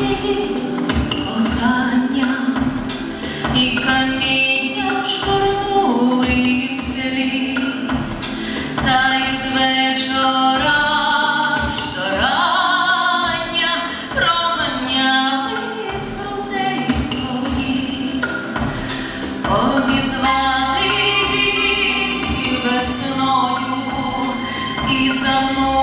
її кохання і каміння шкорнули в селі, та із вечора рання проманяли з грудей своїх, обізвали її весною і за мною.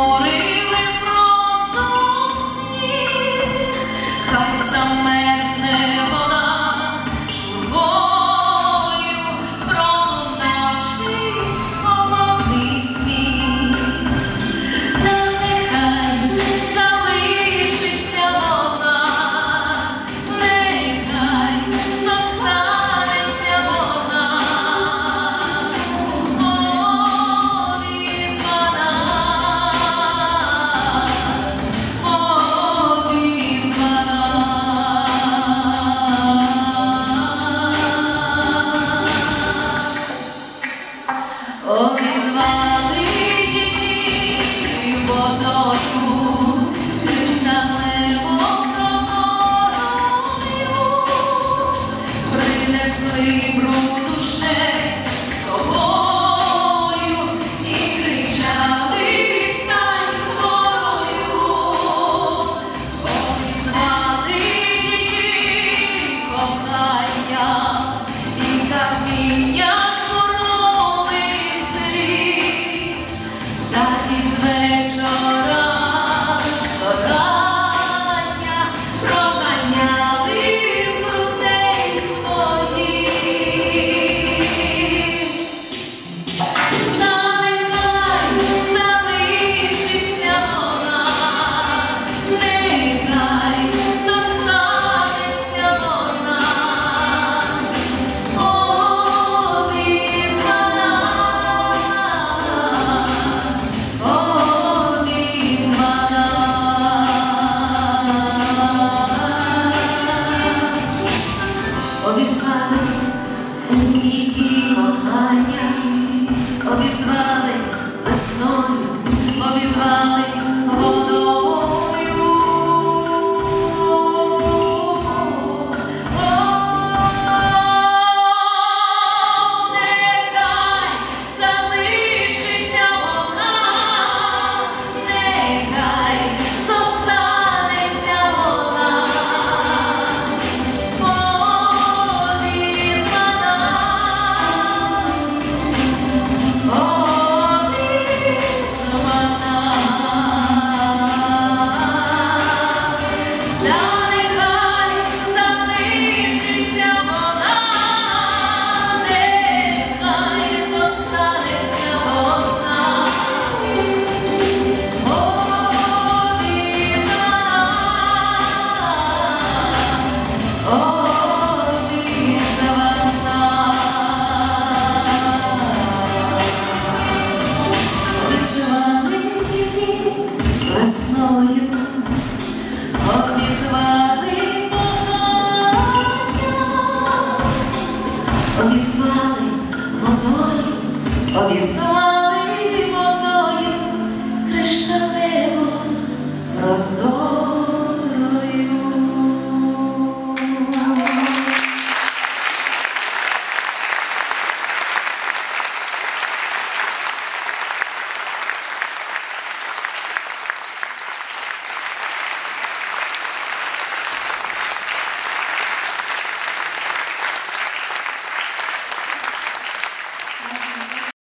Oh, his love. Кохання, обізвали весною, обізвали водою, обізвали водою кришталево прозорою.